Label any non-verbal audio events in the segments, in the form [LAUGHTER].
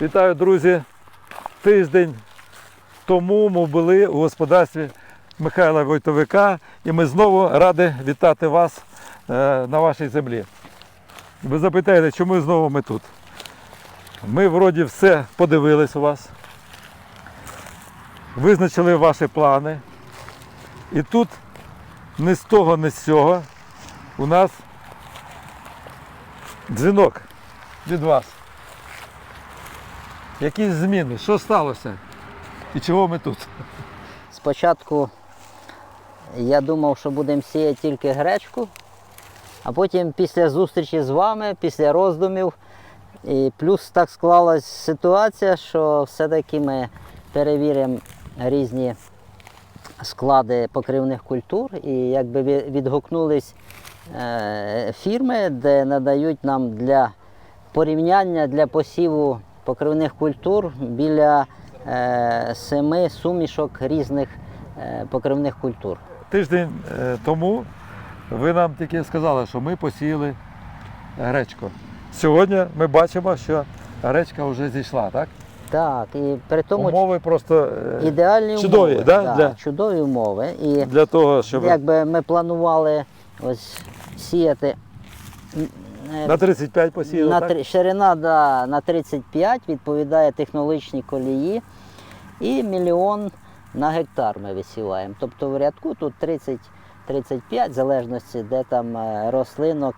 Вітаю, друзі! Тиждень тому ми були у господарстві Михайла Войтовика, і ми знову раді вітати вас е, на вашій землі. Ви запитаєте, чому знову ми тут? Ми вроді все подивились у вас, визначили ваші плани. І тут ні з того, ні з цього у нас дзвінок від вас. Якісь зміни? Що сталося? І чого ми тут? Спочатку я думав, що будемо сіяти тільки гречку, а потім після зустрічі з вами, після роздумів, і плюс так склалась ситуація, що все-таки ми перевіримо різні склади покривних культур і якби ві- відгукнулись е, фірми, де надають нам для порівняння для посіву покривних культур біля е, семи сумішок різних е, покривних культур. Тиждень е, тому ви нам тільки сказали, що ми посіяли гречку. Сьогодні ми бачимо, що гречка вже зійшла, так? Так, і при тому Умови просто ідеальні чудові, умови. да, для- чудові умови. І для того, щоб якби ми планували ось сіяти на 35 посіяли. на так? ширина да, на 35 відповідає технологічній колії і мільйон на гектар ми висіваємо. Тобто в рядку тут 30-35, в залежності, де там е, рослинок.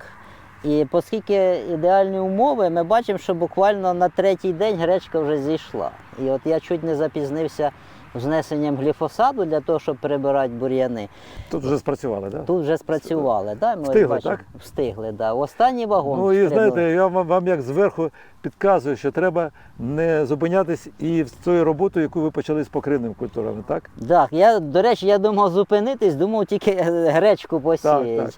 І оскільки ідеальні умови, ми бачимо, що буквально на третій день гречка вже зійшла. І от я чуть не запізнився внесенням гліфосаду для того, щоб прибирати бур'яни. Тут вже спрацювали, так? Тут вже спрацювали. Да? Ми Встигли, бачимо, так? Встигли, да. Останній вагон. Ну і встигли. знаєте, я вам, вам як зверху підказую, що треба не зупинятись і в цією роботою, яку ви почали з покривними культурами, так? Так, я, до речі, я думав зупинитись, думав тільки [LAUGHS] гречку посіяти. так.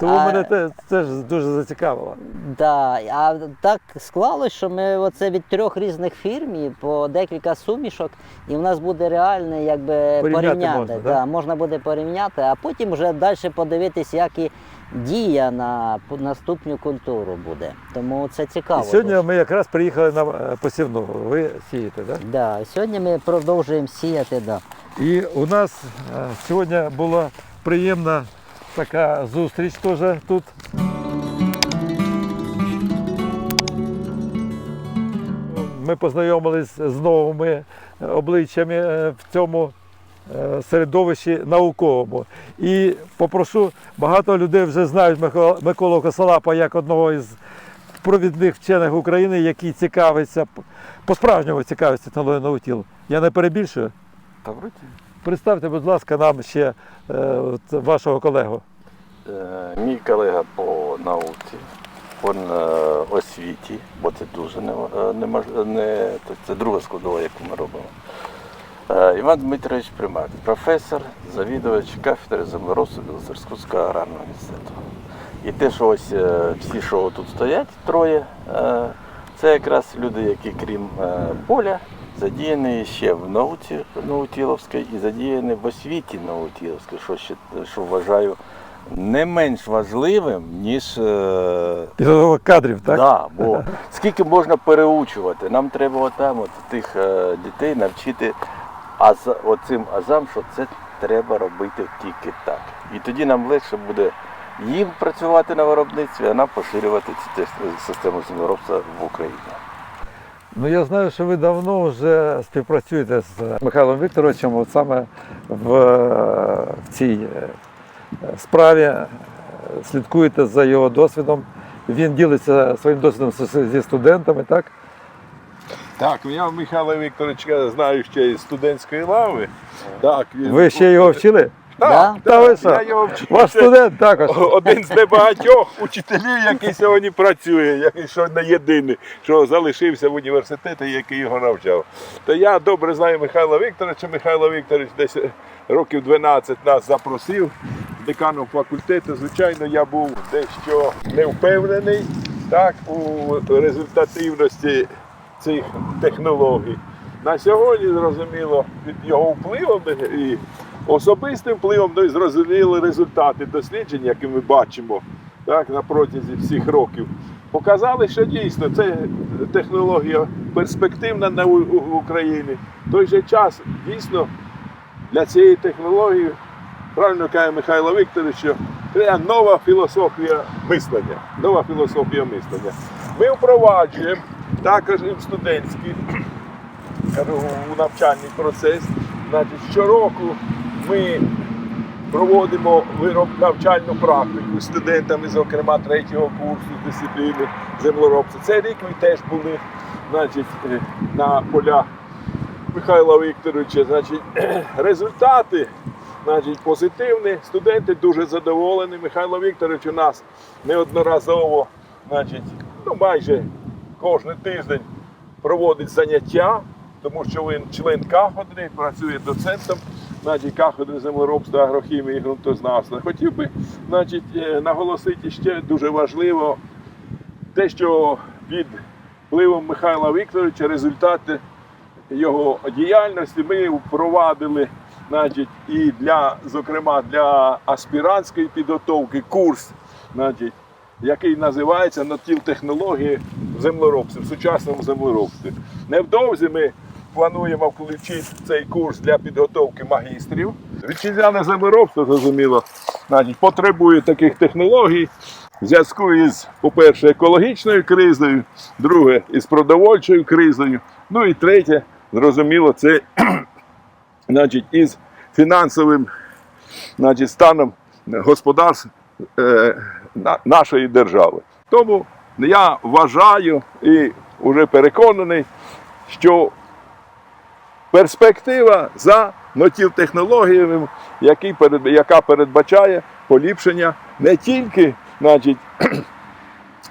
Тому А- мене те, це ж дуже зацікавило. Да, а так склалось, що ми оце від трьох різних фірм і по декілька сумішок, і в нас буде реальне якби Порівняти порівняти. можна, да? можна буде порівняти, а потім вже далі подивитись, як і дія на наступну культуру буде. Тому це цікаво. І сьогодні дуже. ми якраз приїхали на е, посівну. Ви сієте, так? Да, сьогодні ми продовжуємо сіяти. Да. І у нас е, сьогодні була приємна така зустріч теж тут. Ми познайомились з новими обличчями е, в цьому середовищі науковому. І попрошу, багато людей вже знають Миколу Косолапа як одного із провідних вчених України, який цікавиться, по-справжньому цікавиться технологією наутілу. Я не перебільшую. Та вроді. Представте, будь ласка, нам ще е, вашого колегу. Е, Мій колега по науці, по е, освіті, бо це дуже не, е, немож- не це друга складова, яку ми робимо. Е, Іван Дмитрович Примак, професор, завідувач кафедри землеробства Білоцерківського аграрного університету. І те, що ось е, всі, що тут стоять, троє, е, це якраз люди, які крім поля, задіяні ще в науці Наутіловській і задіяні в освіті Наутіловській, що, ще, що вважаю не менш важливим, ніж Підготовка кадрів, так? Да, бо скільки можна переучувати? Нам треба отам от тих дітей навчити аз, оцим азам, що це треба робити тільки так. І тоді нам легше буде їм працювати на виробництві, а нам поширювати цю систему землеробства в Україні. Ну я знаю, що ви давно вже співпрацюєте з Михайлом Вікторовичем, от саме в, е, в цій е, справі, е, слідкуєте за його досвідом. Він ділиться своїм досвідом зі студентами, так? Так, я Михайла Вікторовича знаю ще із студентської лави. Так, він- Ви ще його вчили? Так, Да? так, Та ви що? я його вчив. Ваш студент також. Один з небагатьох учителів, який сьогодні працює, який що не єдиний, що залишився в університеті, який його навчав. То я добре знаю Михайла Вікторовича. Михайло Вікторович десь років 12 нас запросив деканом факультету. Звичайно, я був дещо не впевнений так, у результативності цих технологій. На сьогодні, зрозуміло, під його впливом і особистим впливом, ну і зрозуміли результати досліджень, які ми бачимо так, на протязі всіх років. показали, що дійсно це технологія перспективна на Україні. В той же час дійсно для цієї технології, правильно каже Михайло Вікторович, що треба нова філософія мислення. Нова філософія мислення. Ми впроваджуємо також і в студентський [CLEARS THROAT] у навчальний процес. Значить, щороку ми проводимо вироб навчальну практику з студентами, зокрема третього курсу дисципліни землеробства. Цей рік ми теж були значить, е, на полях Михайла Вікторовича. Значить, [CLEARS THROAT] результати значить, позитивні. Студенти дуже задоволені. Михайло Вікторович у нас неодноразово, значить, ну майже кожен тиждень проводить заняття, тому що він член кафедри, працює доцентом значить, кафедри землеробства, агрохімії і ґрунтознавства. Хотів би значить, е, наголосити ще дуже важливо те, що під впливом Михайла Вікторовича результати його діяльності ми впровадили значить, і для, зокрема, для аспірантської підготовки курс, значить, який називається «Натіл технології в в сучасному землеробстві. Невдовзі ми плануємо включити цей курс для підготовки магістрів. Вітчизняне землеробство, зрозуміло, значить, потребує таких технологій в зв'язку із, по-перше, екологічною кризою, друге, із продовольчою кризою. Ну і третє, зрозуміло, це [CLEARS THROAT] значить, із фінансовим значить, станом господарств е, на- нашої держави. Тому я вважаю і вже переконаний, що перспектива за нотіл-технологіями, які яка передбачає поліпшення не тільки значить, [CLEARS THROAT]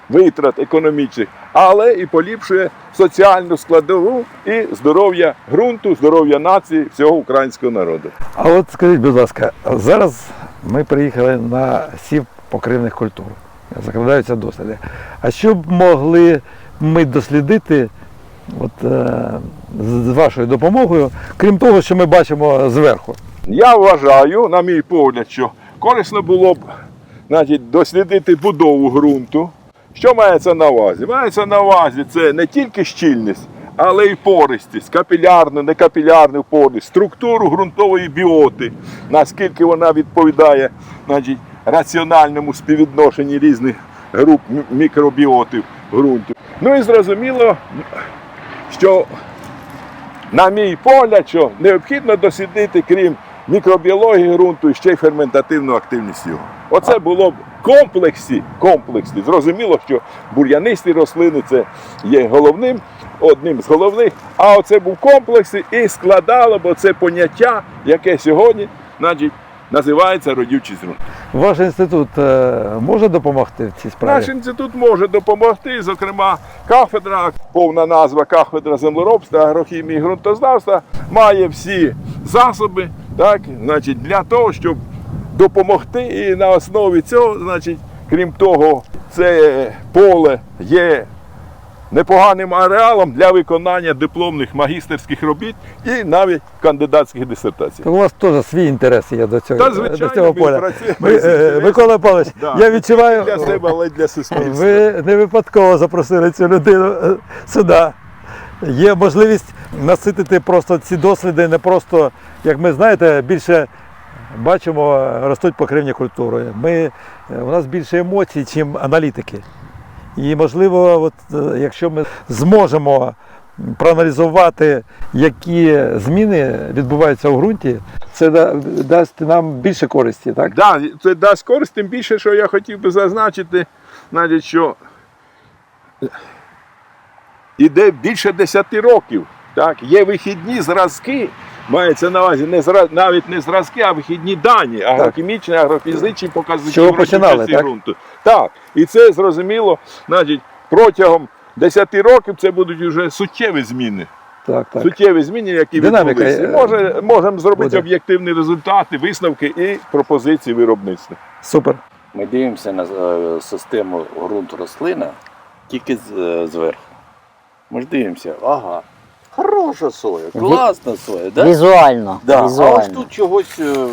витрат економічних, але і поліпшує соціальну складову і здоров'я ґрунту, здоров'я нації, всього українського народу. А от скажіть, будь ласка, зараз ми приїхали на сів покривних культур. Закладаються досліди. А що б могли ми дослідити от, е, з вашою допомогою, крім того, що ми бачимо зверху? Я вважаю, на мій погляд, що корисно було б значить, дослідити будову ґрунту. Що мається на увазі? Мається на увазі це не тільки щільність, але й пористість, капілярну, некапілярну пористь, структуру ґрунтової біоти, наскільки вона відповідає значить, раціональному співвідношенні різних груп мікробіотів ґрунту. Ну і зрозуміло, що на мій погляд, що необхідно дослідити, крім мікробіології ґрунту, ще й ферментативну активність його. Оце було б комплексі, комплексі. Зрозуміло, що бур'янисті рослини це є головним, одним з головних, а оце був в комплексі і складало б це поняття, яке сьогодні значить, називається родючий ґрунт. Ваш інститут е, може допомогти в цій справі? Наш інститут може допомогти, зокрема, кафедра, повна назва кафедра землеробства, агрохімії і ґрунтознавства має всі засоби, так, значить, для того, щоб допомогти. І на основі цього, значить, крім того, це поле є непоганим ареалом для виконання дипломних магістерських робіт і навіть кандидатських дисертацій. То у вас теж свій інтерес є до цього, Та, звичайно, до цього поля. з е. Микола Павлович, Да. я відчуваю, Для себе, але для суспільства. ви не випадково запросили цю людину е, сюди. Є можливість наситити просто ці досліди, не просто, як ми знаєте, більше бачимо, ростуть покривні культури. Ми, е, у нас більше емоцій, ніж аналітики. І можливо, от, е, якщо ми зможемо проаналізувати, які зміни відбуваються у ґрунті, це да- дасть нам більше користі, так? Да, це дасть користь, тим більше, що я хотів би зазначити, навіть, що іде більше 10 років. Так? Є вихідні зразки, мається на увазі не зра... навіть не зразки, а вихідні дані, агрохімічні, агрофізичні показники починали, так? ґрунту. Так, і це зрозуміло, значить, протягом 10 років це будуть вже суттєві зміни. Так, так. Суттєві зміни, які Динаміка, відбулися. Е, Може, можемо зробити буде. об'єктивні результати, висновки і пропозиції виробництва. Супер. Ми дивимося на е, систему ґрунт рослина тільки е, зверху. Ми ж дивимося, ага, хороша соя, класна соя, да? Візуально. Да. А ось тут чогось е,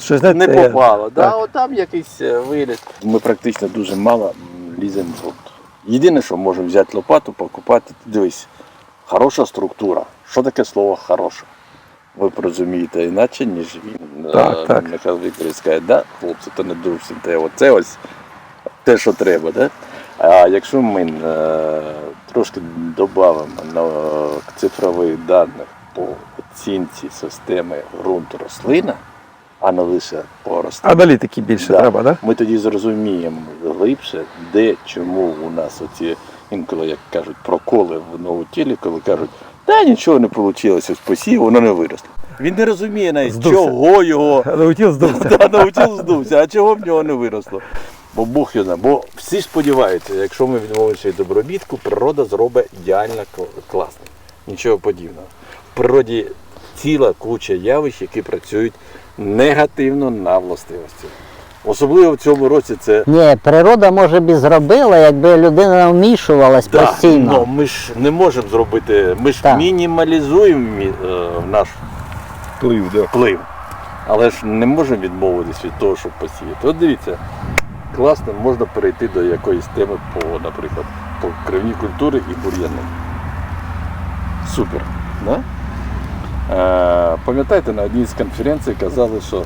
Щось не попало. Да? От там якийсь е, виліт. Ми практично дуже мало м, ліземо в ґрунт. Єдине, що можемо взяти лопату, покупати, дивись, хороша структура. Що таке слово хороша? Ви б розумієте іначе, ніж він. Так, Е, так. Михайло Вікторович скаже, да, хлопці, то не зовсім те. Оце ось те, що треба. Да? А якщо ми е, трошки додамо на е, цифрових даних по оцінці системи ґрунту рослина, а не лише по рослині, Аналітики більше Да. треба, так? Да? ми тоді зрозуміємо глибше, де чому у нас оці інколи, як кажуть, проколи в новотілі, коли кажуть, та нічого не вийшло, ось посів, воно не виросло. Він не розуміє навіть, Здувся. чого його Летів здувся. [LAUGHS] та, навчив здувся, а чого в нього не виросло. Бо Бог його знає. Бо всі сподіваються, якщо ми відмовимося від обробітку, природа зробить ідеально кл- класно. Нічого подібного. В природі ціла куча явищ, які працюють негативно на властивості. Особливо в цьому році це Ні, природа може б і зробила, якби людина вмішувалась Да, постійно. ну, ми ж не можемо зробити, ми ж Так. мінімалізуємо е, наш Вплив, да. вплив. Але ж не можемо відмовитись від того, щоб посіяти. От дивіться, класно, можна перейти до якоїсь теми по, наприклад, по кривні культури і бур'яни. Супер. Да? Е, пам'ятаєте, на одній з конференцій казали, що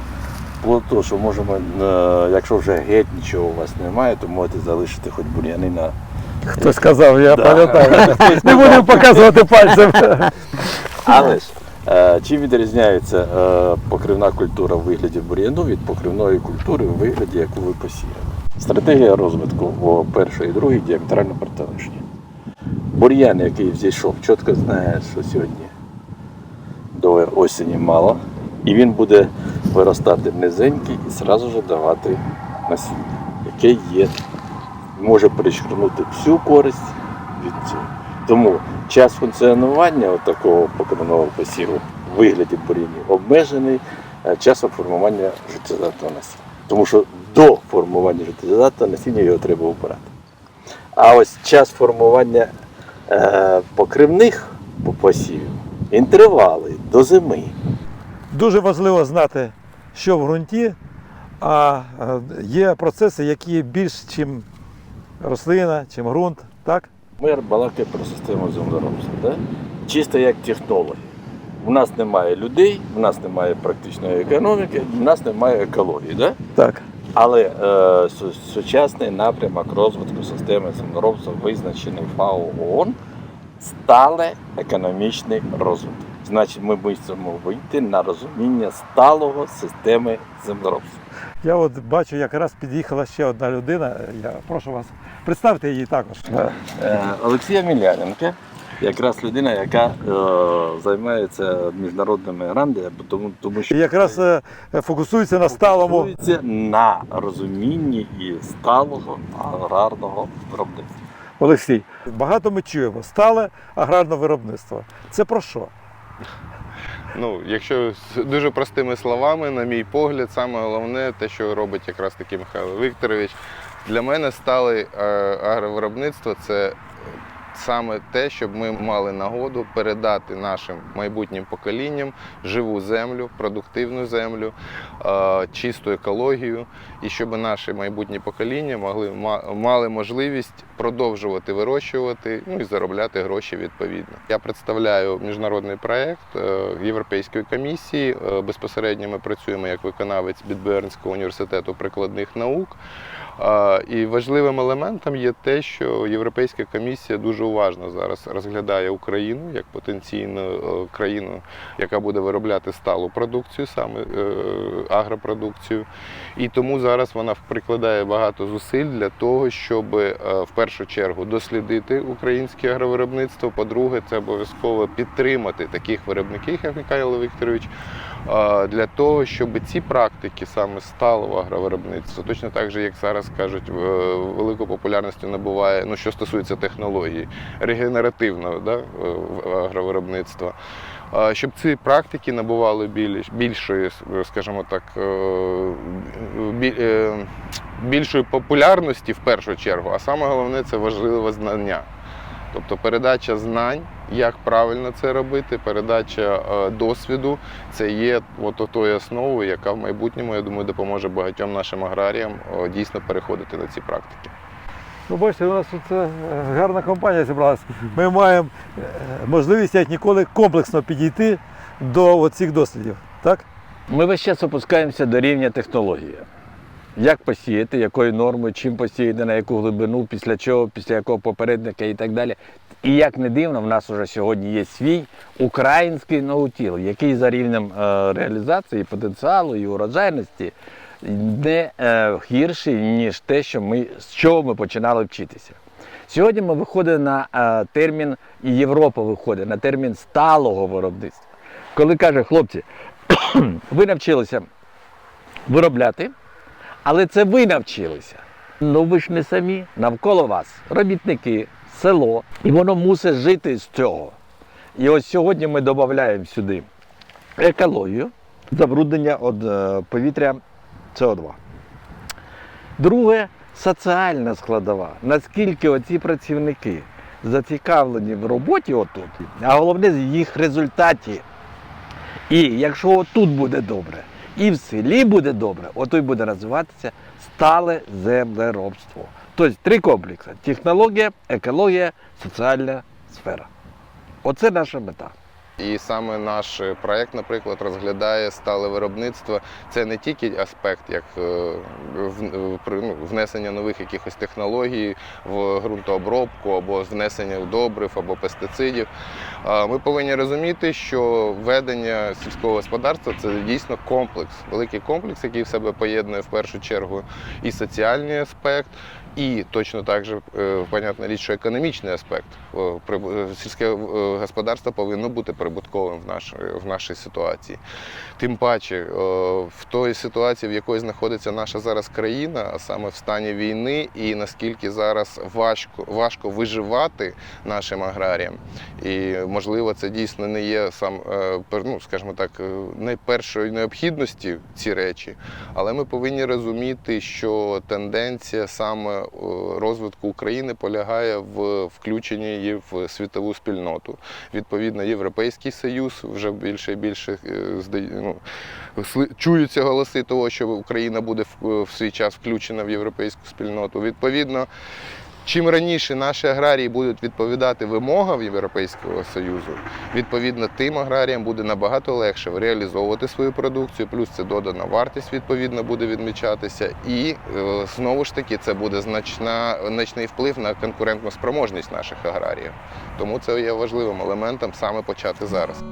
того, що можемо, е, якщо вже геть нічого у вас немає, то можете залишити хоч бур'яни на Хтось сказав, я Да. пам'ятаю. [LAUGHS] Не будемо показувати пальцем. [LAUGHS] Але ж е, чим відрізняється покривна культура в вигляді бур'яну від покривної культури в вигляді, яку ви посіяли? Стратегія розвитку в першої і другій діаметрально протилежні. Бур'ян, який взійшов, чітко знає, що сьогодні до осені мало, і він буде виростати низенький і зразу ж давати насіння, яке є, може перечеркнути всю користь від цього. Тому час функціонування от такого покривного посіву в вигляді бур'янів обмежений е, часом формування життєздатного насіння. Тому що до формування життєздатного насіння його треба обирати. А ось час формування е, покривних посівів він тривалий до зими. Дуже важливо знати, що в ґрунті, а е, є процеси, які більш, чим рослина, чим ґрунт, так? Ми балакаємо про систему землеробства. Да? Чисто як технологи. У нас немає людей, у нас немає практичної економіки, у нас немає екології. Да? Так. Але е, сучасний напрямок розвитку системи землеробства визначений ФАО ООН стале економічний розвиток. Значить, ми мусимо вийти на розуміння сталого системи землеробства. Я от бачу, якраз під'їхала ще одна людина. Я прошу вас представте її також. Е, Олексія Міляненка, якраз людина, яка е, займається міжнародними грандами, тому, тому І що якраз е, фокусується на сталому. фокусується на розумінні і сталого аграрного виробництва. Олексій, багато ми чуємо. Стале аграрне виробництво. Це про що? Ну, якщо з дуже простими словами, на мій погляд, саме головне те, що робить якраз таки Михайло Вікторович, для мене стале е, агровиробництво це саме те, щоб ми мали нагоду передати нашим майбутнім поколінням живу землю, продуктивну землю, е, чисту екологію, і щоб наші майбутні покоління могли мали можливість продовжувати вирощувати ну і заробляти гроші відповідно. Я представляю міжнародний проект е, Європейської комісії. Е, Безпосередньо ми працюємо як виконавець Бідбернського університету прикладних наук. І важливим елементом є те, що Європейська комісія дуже уважно зараз розглядає Україну як потенційну е, країну, яка буде виробляти сталу продукцію, саме е, агропродукцію. І тому зараз вона прикладає багато зусиль для того, щоб е, в першу чергу дослідити українське агровиробництво. По-друге, це обов'язково підтримати таких виробників, як Михайло Вікторович, для того, щоб ці практики саме сталого агровиробництва, точно так же, як зараз кажуть, велику популярністю набуває, ну що стосується технології, регенеративного да, агровиробництва. Щоб ці практики набували більшої, скажімо так, е, е, більшої популярності в першу чергу, а саме головне це важливе знання. Тобто передача знань, як правильно це робити, передача е, досвіду це є от тою основою, яка в майбутньому, я думаю, допоможе багатьом нашим аграріям е, дійсно переходити на ці практики. Ну, бачите, у нас тут е, гарна компанія зібралася. Ми маємо можливість, як ніколи, комплексно підійти до цих дослідів. Так? Ми весь час опускаємося до рівня технології. Як посіяти, якою нормою, чим посіяти, на яку глибину, після чого, після якого попередника і так далі. І як не дивно, в нас вже сьогодні є свій український наутіл, який за рівнем е, реалізації, потенціалу і урожайності не е, гірший, ніж те, що ми, з чого ми починали вчитися. Сьогодні ми виходимо на е, термін, і Європа виходить на термін сталого виробництва. Коли каже, хлопці, [CLEARS THROAT] ви навчилися виробляти, але це ви навчилися. Ну ви ж не самі, навколо вас робітники, село, і воно мусить жити з цього. І ось сьогодні ми додаємо сюди екологію, забруднення від е, повітря СО2. Друге соціальна складова. Наскільки оці працівники зацікавлені в роботі отут, а головне в їх результаті. І якщо отут буде добре, і в селі буде добре, ото й буде розвиватися стале землеробство. Тобто три комплекси: технологія, екологія, соціальна сфера. Оце наша мета. І саме наш проект, наприклад, розглядає стале виробництво. Це не тільки аспект, як е, ну, внесення нових якихось технологій в ґрунтообробку або внесення добрив або пестицидів. Ми повинні розуміти, що ведення сільського господарства це дійсно комплекс, великий комплекс, який в себе поєднує в першу чергу і соціальний аспект. І точно так же, е, понятна річ, що економічний аспект. Е, е, Сільське господарство повинно бути прибутковим в, наш, в нашій ситуації. Тим паче, в той ситуації, в якій знаходиться наша зараз країна, а саме в стані війни, і наскільки зараз важко, важко виживати нашим аграріям. І можливо, це дійсно не є сам, ну, скажімо так, найпершої необхідності ці речі. Але ми повинні розуміти, що тенденція саме е, розвитку України полягає в включенні її в світову спільноту. Відповідно, Європейський Союз вже більше і більше е, ну, чуються голоси того, що Україна буде в, в свій час включена в європейську спільноту. Відповідно. Чим раніше наші аграрії будуть відповідати вимогам Європейського Союзу, відповідно тим аграріям буде набагато легше реалізовувати свою продукцію, плюс це додана вартість відповідно буде відмічатися, і е, знову ж таки це буде значна, значний вплив на конкурентну спроможність наших аграріїв. Тому це є важливим елементом саме почати зараз.